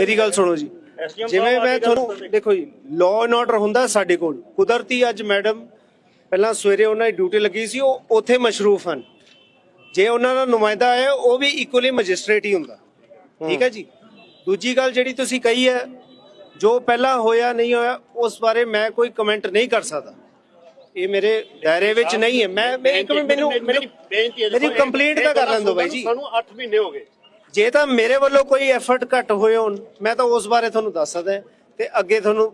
ਮੇਰੀ ਗੱਲ ਸੁਣੋ ਜੀ। ਜਿਵੇਂ ਮੈਂ ਤੁਹਾਨੂੰ ਦੇਖੋ ਜੀ ਲਾਅ ਐਂਡ ਆਰਡਰ ਹੁੰਦਾ ਸਾਡੇ ਕੋਲ। ਕੁਦਰਤੀ ਅੱਜ ਮੈਡਮ ਪਹਿਲਾਂ ਸਵੇਰੇ ਉਹਨਾਂ ਦੀ ਡਿਊਟੀ ਲੱਗੀ ਸੀ ਉਹ ਉੱਥੇ ਮਸ਼ਰੂਫ ਹਨ। ਜੇ ਉਹਨਾਂ ਦਾ ਨੁਮਾਇੰਦਾ ਹੈ ਉਹ ਵੀ ਇਕੁਅਲੀ ਮੈਜਿਸਟ੍ਰੇਟ ਹੀ ਹੁੰਦਾ। ਠੀਕ ਹੈ ਜੀ? ਦੂਜੀ ਗੱਲ ਜਿਹੜੀ ਤੁਸੀਂ ਕਹੀ ਹੈ ਜੋ ਪਹਿਲਾਂ ਹੋਇਆ ਨਹੀਂ ਹੋਇਆ ਉਸ ਬਾਰੇ ਮੈਂ ਕੋਈ ਕਮੈਂਟ ਨਹੀਂ ਕਰ ਸਕਦਾ। ਇਹ ਮੇਰੇ ਦਾਇਰੇ ਵਿੱਚ ਨਹੀਂ ਹੈ। ਮੈਂ ਇੱਕ ਮੈਨੂੰ ਮੈਨੂੰ ਬੇਨਤੀ ਹੈ ਮੇਰੀ ਕੰਪਲੇਂਟ ਤਾਂ ਕਰ ਲੈਣ ਦਿਓ ਬਾਈ ਜੀ। ਸਾਨੂੰ 8 ਮਹੀਨੇ ਹੋ ਗਏ। ਜੇ ਤਾਂ ਮੇਰੇ ਵੱਲੋਂ ਕੋਈ ਐਫਰਟ ਘੱਟ ਹੋਏ ਹੋਣ ਮੈਂ ਤਾਂ ਉਸ ਬਾਰੇ ਤੁਹਾਨੂੰ ਦੱਸ ਸਕਦਾ ਤੇ ਅੱਗੇ ਤੁਹਾਨੂੰ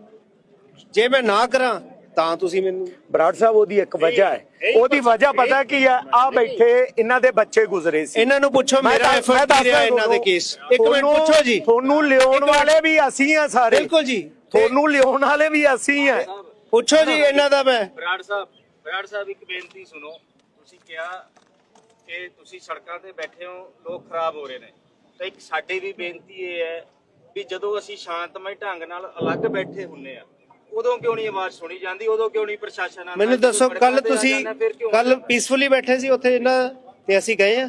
ਜੇ ਮੈਂ ਨਾ ਕਰਾਂ ਤਾਂ ਤੁਸੀਂ ਮੈਨੂੰ ਬਰਾੜ ਸਾਹਿਬ ਉਹਦੀ ਇੱਕ ਵਜ੍ਹਾ ਹੈ। ਉਹਦੀ ਵਜ੍ਹਾ ਪਤਾ ਕੀ ਹੈ ਆ ਬੈਠੇ ਇਹਨਾਂ ਦੇ ਬੱਚੇ ਗੁਜ਼ਰੇ ਸੀ। ਇਹਨਾਂ ਨੂੰ ਪੁੱਛੋ ਮੇਰਾ ਐਫਰਟ ਕੀ ਦੱਸਦਾ ਰਿਹਾ ਇਹਨਾਂ ਦੇ ਕੇਸ ਇੱਕ ਮਿੰਟ ਪੁੱਛੋ ਜੀ। ਤੁਹਾਨੂੰ ਲਿਆਉਣ ਵਾਲੇ ਵੀ ਅਸੀਂ ਆ ਸਾਰੇ। ਬਿਲਕੁਲ ਜੀ। ਤੁਹਾਨੂੰ ਲਿਆਉਣ ਵਾਲੇ ਵੀ ਅਸੀਂ ਆ। ਪੁੱਛੋ ਜੀ ਇਹਨਾਂ ਦਾ ਮੈਂ। ਬਰਾੜ ਸਾਹਿਬ ਬਰਾੜ ਸਾਹਿਬ ਇੱਕ ਬੇਨਤੀ ਸੁਣੋ। ਤੁਸੀਂ ਕਿਹਾ ਕਿ ਤੁਸੀਂ ਸੜਕਾਂ ਤੇ ਬੈਠੇ ਹੋ ਲੋਕ ਖਰਾਬ ਹੋ ਰਹੇ ਨੇ। ਤਾਂ ਇੱਕ ਸਾਡੀ ਵੀ ਬੇਨਤੀ ਇਹ ਹੈ ਵੀ ਜਦੋਂ ਅਸੀਂ ਸ਼ਾਂਤਮਈ ਢੰਗ ਨਾਲ ਅਲੱਗ ਬੈਠੇ ਹੁੰਨੇ ਆ ਉਦੋਂ ਕਿਉਂ ਨਹੀਂ ਆਵਾਜ਼ ਸੁਣੀ ਜਾਂਦੀ ਉਦੋਂ ਕਿਉਂ ਨਹੀਂ ਪ੍ਰਸ਼ਾਸਨ ਆਉਂਦਾ ਮੈਨੂੰ ਦੱਸੋ ਕੱਲ ਤੁਸੀਂ ਕੱਲ ਪੀਸਫੁਲੀ ਬੈਠੇ ਸੀ ਉੱਥੇ ਇਹਨਾਂ ਤੇ ਅਸੀਂ ਗਏ ਆ?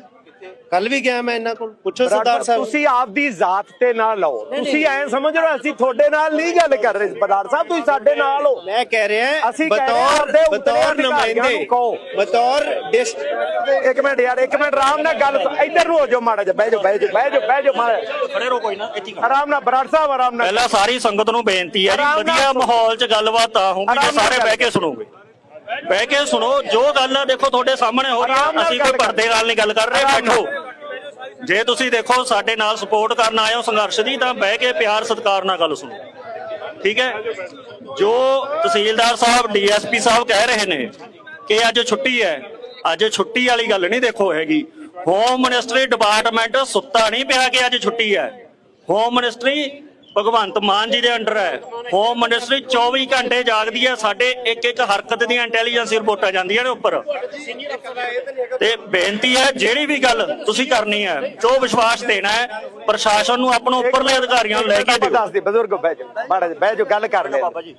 ਕੱਲ ਵੀ ਗਿਆ ਮੈਂ ਇਹਨਾਂ ਕੋਲ। ਪੁੱਛੋ ਸਰਦਾਰ ਸਾਹਿਬ। ਤੁਸੀਂ ਆਪਦੀ ਜ਼ਾਤ ਤੇ ਨਾ ਲਓ। ਤੁਸੀਂ ਐ ਸਮਝ ਰਹੇ ਅਸੀਂ ਤੁਹਾਡੇ ਨਾਲ ਨਹੀਂ ਗੱਲ ਕਰ ਰਹੇ। ਬਰਾੜ ਸਾਹਿਬ ਤੁਸੀਂ ਸਾਡੇ ਨਾਲ ਹੋ। ਮੈਂ ਕਹਿ ਰਿਹਾ ਅਸੀਂ ਬਤੌਰ ਬਤੌਰ ਨੁਮਾਇੰਦੇ। ਬਤੌਰ ਡਿਸਟ ਇੱਕ ਮਿੰਟ ਯਾਰ ਇੱਕ ਮਿੰਟ ਆਰਾਮ ਨਾਲ ਗੱਲ ਇੱਧਰ ਨੂੰ ਹੋ ਜਾਓ ਮਾੜਾ ਜਿਹਾ ਬਹਿ ਜਾਓ ਬਹਿ ਜਾਓ ਬਹਿ ਜਾਓ ਬਹਿ ਜਾਓ ਮਾੜਾ। ਖੜੇ ਰਹੋ ਕੋਈ ਨਾ ਇੱਥੇ ਆਰਾਮ ਨਾਲ ਬਰਾੜ ਸਾਹਿਬ ਆਰਾਮ ਨਾਲ। ਪਹਿਲਾਂ ਸਾਰੀ ਸੰਗਤ ਨੂੰ ਬੇਨਤੀ ਹੈ ਜੀ ਵਧੀਆ। ਮਾਹੌਲ 'ਚ ਗੱਲਬਾਤ ਤਾਂ ਹੋਊਗੀ ਜੇ ਸਾਰੇ ਬਹਿ ਕੇ ਸੁਣੋਗੇ। ਬਹਿ ਕੇ ਸੁਣੋ ਜੋ ਗੱਲ ਆ ਦੇਖੋ ਤੁਹਾਡੇ ਸਾਹਮਣੇ ਹੋ ਰਹੀ ਆ। ਅਸੀਂ ਕੋਈ ਪਰਦੇ ਨਾਲ ਨਹੀਂ ਗੱਲ ਕਰ ਰਹੇ। ਬੈਠੋ। ਜੇ ਤੁਸੀਂ ਦੇਖੋ ਸਾਡੇ ਨਾਲ ਸਪੋਰਟ ਕਰਨ ਆਏ ਹੋ ਸੰਘਰਸ਼ ਦੀ ਤਾਂ ਬਹਿ ਕੇ ਪਿਆਰ ਸਤਿਕਾਰ ਨਾਲ ਗੱਲ ਸੁਣੋ। ਠੀਕ ਹੈ? ਜੋ ਤਹਿਸੀਲਦਾਰ ਸਾਹਿਬ ਡੀਐਸਪੀ ਸਾਹਿਬ ਕਹਿ ਰਹੇ ਨੇ ਕਿ ਅੱਜ ਛੁੱਟੀ ਹੈ ਅੱਜ ਛੁੱਟੀ ਵਾਲੀ ਗੱਲ ਨਹੀਂ ਦੇਖੋ ਹੈਗੀ। ਹੋਮ ਮਿਨਿਸਟਰੀ ਡਿਪਾਰਟਮੈਂਟ ਸੁੱਤਾ ਨਹੀਂ ਪਿਆ ਕਿ ਅੱਜ ਛੁੱਟੀ ਹੈ। ਹੋਮ ਮਿਨਿਸਟਰੀ ਭਗਵੰਤ ਮਾਨ ਜੀ ਦੇ ਅੰਡਰ ਹੈ। ਹੋਮ ਮਿਨਿਸਟਰੀ 24 ਘੰਟੇ ਜਾਗਦੀ ਹੈ। ਸਾਡੇ ਇੱਕ ਇੱਕ ਹਰਕਤ ਦੀਆਂ ਇੰਟੈਲੀਜੈਂਸ ਰਿਪੋਰਟਾਂ ਜਾਂਦੀਆਂ ਨੇ ਉੱਪਰ। ਤੇ ਬੇਨਤੀ ਹੈ ਜਿਹੜੀ ਵੀ ਗੱਲ ਤੁਸੀਂ ਕਰਨੀ ਹੈ ਜੋ ਵਿਸ਼ਵਾਸ ਦੇਣਾ ਹੈ ਪ੍ਰਸ਼ਾਸਨ ਨੂੰ ਆਪਣੇ ਉੱਪਰਲੇ ਅਧਿਕਾਰੀਆਂ ਨੂੰ ਲੈ ਕੇ ਦਿਓ। ਦੱਸ ਦੇ ਬਜ਼ੁਰਗ ਬਹਿ ਜਾਓ। ਮਾੜਾ ਬਹਿ ਜਾਓ ਗੱਲ ਕਰ ਲੈ ਬਾਬਾ ਜੀ।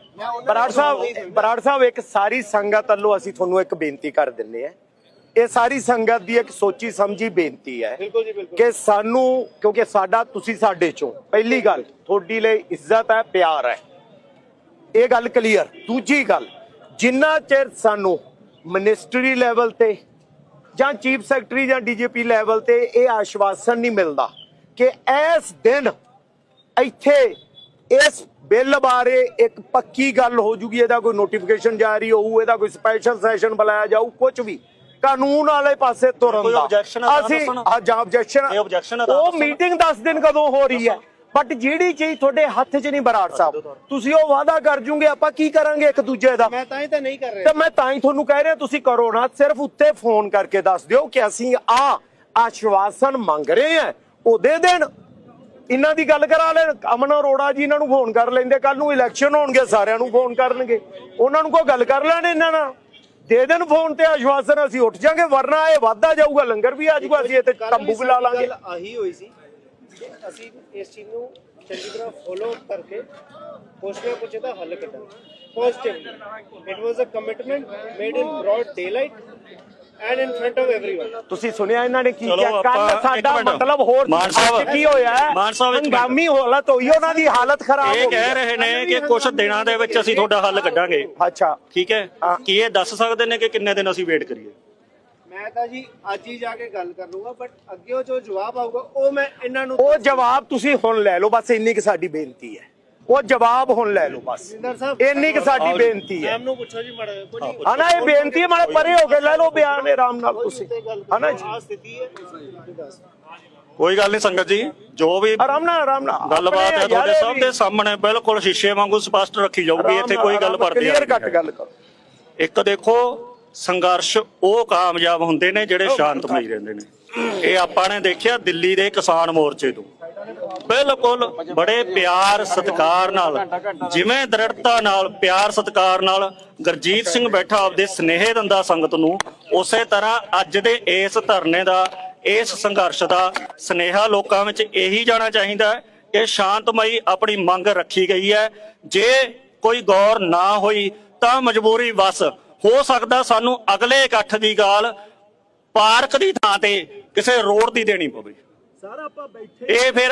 ਬਰਾੜ ਸਾਹਿਬ ਬਰਾੜ ਸਾਹਿਬ ਇੱਕ ਸਾਰੀ ਸੰਗਤ ਵੱਲੋਂ ਅਸੀਂ ਤੁਹਾਨੂੰ ਇੱਕ ਬੇਨਤੀ ਕਰ ਦਿੰਨੇ ਆ ਇਹ ਸਾਰੀ ਸੰਗਤ ਦੀ ਇੱਕ ਸੋਚੀ ਸਮਝੀ ਬੇਨਤੀ ਹੈ ਕਿ ਸਾਨੂੰ ਕਿਉਂਕਿ ਸਾਡਾ ਤੁਸੀਂ ਸਾਡੇ ਚੋਂ। ਪਹਿਲੀ ਗੱਲ ਤੁਹਾਡੀ ਲਈ ਇੱਜ਼ਤ ਹੈ ਪਿਆਰ ਹੈ। ਇਹ ਗੱਲ ਕਲੀਅਰ ਦੂਜੀ ਗੱਲ ਜਿੰਨਾ ਚਿਰ ਸਾਨੂੰ ਮਿਨਿਸਟਰੀ ਲੈਵਲ ਤੇ ਜਾਂ ਚੀਫ ਸੈਕਟਰੀ ਜਾਂ ਡੀਜੀਪੀ ਲੈਵਲ ਤੇ ਇਹ ਆਸ਼ਵਾਸਨ ਨਹੀਂ ਮਿਲਦਾ ਕਿ ਇਸ ਦਿਨ ਇੱਥੇ ਇਸ ਬਿੱਲ ਬਾਰੇ ਇੱਕ ਪੱਕੀ ਗੱਲ ਹੋ ਜੂਗੀ ਇਹਦਾ ਕੋਈ ਨੋਟੀਫਿਕੇਸ਼ਨ ਜਾਰੀ ਹੋਊ ਇਹਦਾ ਕੋਈ ਸਪੈਸ਼ਲ ਸੈਸ਼ਨ ਬੁਲਾਇਆ ਜਾਊ ਕੁਝ ਵੀ। ਕਾਨੂੰਨ ਵਾਲੇ ਪਾਸੇ ਤੁਰਨ ਦਾ। ਅਸੀਂ। ਆ ਜਾਂ ਤਾਂ ਉਹ। ਮੀਟਿੰਗ 10 ਦਿਨ ਕਦੋਂ ਹੋ ਰਹੀ ਹੈ? ਬਟ ਜਿਹੜੀ ਚੀਜ਼ ਤੁਹਾਡੇ ਹੱਥ 'ਚ ਨਹੀਂ ਬਰਾੜ ਸਾਹਿਬ ਤੁਸੀਂ ਉਹ ਵਾਅਦਾ ਕਰ ਜੂਗੇ ਆਪਾਂ ਕੀ ਕਰਾਂਗੇ ਇੱਕ ਦੂਜੇ ਦਾ? ਮੈਂ ਤਾਂ ਹੀ ਤਾਂ ਨਹੀਂ ਕਰ ਰਿਹਾ। ਤੇ ਮੈਂ ਤਾਂ ਹੀ ਤੁਹਾਨੂੰ ਕਹਿ ਰਿਹਾ ਤੁਸੀਂ ਕਰੋ ਨਾ ਸਿਰਫ ਉੱਤੇ ਫੋਨ ਕਰਕੇ ਦੱਸ ਦਿਓ ਕਿ ਅਸੀਂ ਆ ਆਸ਼ਵਾਸਨ ਮੰਗ ਰਹੇ ਹਾਂ ਉਹ ਦੇ ਦੇਣ ਇਹਨਾਂ ਦੀ ਗੱਲ ਕਰਾ ਲੈਣ ਅਮਨ ਅਰੋੜਾ ਜੀ ਇਹਨਾਂ ਨੂੰ ਫੋਨ ਕਰ ਲੈਂਦੇ ਕੱਲ ਨੂੰ ਇਲੈਕਸ਼ਨ ਹੋਣਗੇ ਸਾਰਿਆਂ ਨੂੰ ਫੋਨ ਕਰਨਗੇ। ਉਹਨਾਂ ਨੂੰ ਕੋਈ ਗੱਲ ਕਰ ਲੈਣ ਇਹਨਾਂ ਨਾਲ? ਦੇ ਦੇਣ ਫੋਨ ਤੇ ਆਸ਼ਵਾਸਨ ਅਸੀਂ ਉੱਠ ਜਾਾਂਗੇ ਵਰਨਾ ਇਹ ਵਾਧਾ ਜਾਊਗਾ ਲੰਗਰ ਵੀ ਆ ਜਾਊਗਾ ਅਸੀਂ ਇੱਥੇ ਤੰਬੂ ਵੀ ਲਾ ਲਾਂਗੇ। ਆਹੀ ਹੋਈ ਸੀ ਕਿ ਅਸੀਂ ਇਸ ਚੀਜ਼ ਨੂੰ ਚੰਗੀ ਤਰ੍ਹਾਂ ਫੋਲੋ ਕਰਕੇ ਕੁਛ ਨਾ ਕੁਛ ਇਹਦਾ ਹੱਲ ਕੱਢਾਂਗੇ। Positively it was a commitment made in broad daylight And in front of everyone ਤੁਸੀਂ ਸੁਣਿਆ ਇਹਨਾਂ ਨੇ ਕੀ ਚਲੋ ਕਿਹਾ ਕੱਲ ਆਪਾਂ- ਸਾਡਾ ਇੱਕ ਮਿੰਟ। ਮਤਲਬ ਹੋਰ ਸੀ। ਮਾਨ ਸਾਹਿਬ- ਅੱਜ ਕੀ ਹੋਇਆ ਹੈ? ਮਾਨ ਸਾਹਿਬ ਇੱਕ ਮਿੰਟ। ਹੰਗਾਮੀ ਹਾਲਤ ਹੋਈ ਉਹਨਾਂ ਦੀ ਹਾਲਤ ਖਰਾਬ ਇਹ ਹੋ ਗਈ ਕਹਿ ਰਹੇ ਨੇ ਕਿ ਕੁਝ ਦਿਨਾਂ ਦੇ ਵਿੱਚ ਅਸੀਂ ਤੁਹਾਡਾ ਹੱਲ ਕੱਢਾਂਗੇ ਅੱਛਾ ਠੀਕ ਹੈ ਹਾਂ। ਕੀ ਇਹ ਦੱਸ ਸਕਦੇ ਨੇ ਕਿ ਕਿੰਨੇ ਦਿਨ ਅਸੀਂ ਵੇਟ ਕਰੀਏ ਮੈਂ ਤਾਂ ਜੀ ਅੱਜ ਹੀ ਜਾ ਕੇ ਗੱਲ ਕਰ ਲੂੰਗਾ ਬਟ ਅੱਗੇ ਉਹ ਜੋ ਜਵਾਬ ਆਊਗਾ ਉਹ ਮੈਂ ਇਹਨਾਂ ਨੂੰ ਉਹ ਜਵਾਬ ਤੁਸੀਂ ਹੁਣ ਲੈ ਲਓ ਬਸ ਇੰਨੀ ਕਿ ਸਾਡੀ ਬੇਨਤੀ ਹੈ ਉਹ ਜਵਾਬ ਹੁਣ ਲੈ ਲਓ ਬਸ। ਇੰਨੀ ਕਿ ਸਾਡੀ ਬੇਨਤੀ ਹੈ। ਨੂੰ ਪੁੱਛੋ ਜੀ ਮੜਾ ਕੁਝ ਨਹੀਂ। ਹਨਾ ਇਹ ਬੇਨਤੀ ਹੈ ਮਾੜੇ ਪਰੇ ਹੋ ਕੇ ਲੈ ਲਓ ਬਿਆਨ ਆਰਾਮ ਨਾਲ ਤੁਸੀਂ। ਹਨਾ ਜੀ। ਸਥਿਤੀ ਹੈ। ਕੋਈ ਗੱਲ ਨਹੀਂ ਸੰਗਤ ਜੀ ਜੋ ਵੀ ਆਰਾਮ ਨਾਲ ਆਰਾਮ ਨਾਲ। ਗੱਲਬਾਤ ਹੈ ਤੁਹਾਡੇ ਸਭ ਦੇ ਸਾਹਮਣੇ ਬਿਲਕੁਲ ਸ਼ੀਸ਼ੇ ਵਾਂਗੂ ਸਪਸ਼ਟ ਰੱਖੀ ਜਾਊਗੀ ਇੱਥੇ ਕੋਈ ਗੱਲ ਪਰਦੇ ਕਲੀਅਰ ਕੱਟ ਗੱਲ ਕਰੋ। ਇੱਕ ਦੇਖੋ ਸੰਘਰਸ਼ ਉਹ ਕਾਮਯਾਬ ਹੁੰਦੇ ਨੇ ਜਿਹੜੇ ਸ਼ਾਂਤਮਈ ਰਹਿੰਦੇ ਨੇ। ਇਹ ਆਪਾਂ ਨੇ ਦੇਖਿਆ ਦਿੱਲੀ ਦੇ ਕਿਸਾਨ ਮੋਰਚੇ ਤੋਂ। ਬਿਲਕੁਲ ਬੜੇ ਪਿਆਰ ਸਤਿਕਾਰ ਨਾਲ, ਜਿਵੇਂ ਦ੍ਰਿੜਤਾ ਨਾਲ, ਪਿਆਰ ਸਤਿਕਾਰ ਨਾਲ ਗੁਰਜੀਤ ਸਿੰਘ ਬੈਠਾ ਆਪਦੇ ਸਨੇਹ ਦਿੰਦਾ ਸੰਗਤ ਨੂੰ, ਉਸੇ ਤਰ੍ਹਾਂ ਅੱਜ ਦੇ ਇਸ ਧਰਨੇ ਦਾ, ਇਸ ਸੰਘਰਸ਼ ਦਾ ਸਨੇਹਾ ਲੋਕਾਂ ਵਿੱਚ ਇਹੀ ਜਾਣਾ ਚਾਹੀਦਾ ਹੈ ਕਿ ਸ਼ਾਂਤਮਈ ਆਪਣੀ ਮੰਗ ਰੱਖੀ ਗਈ ਹੈ। ਜੇ ਕੋਈ ਗੌਰ ਨਾ ਹੋਈ ਤਾਂ ਮਜਬੂਰੀ ਵਸ, ਹੋ ਸਕਦਾ ਸਾਨੂੰ ਅਗਲੇ ਇਕੱਠ ਦੀ ਗਾਲ ਪਾਰਕ ਦੀ ਥਾਂ ਤੇ ਕਿਸੇ ਰੋਡ ਦੀ ਦੇਣੀ ਪਵੇ। ਇਹ ਫਿਰ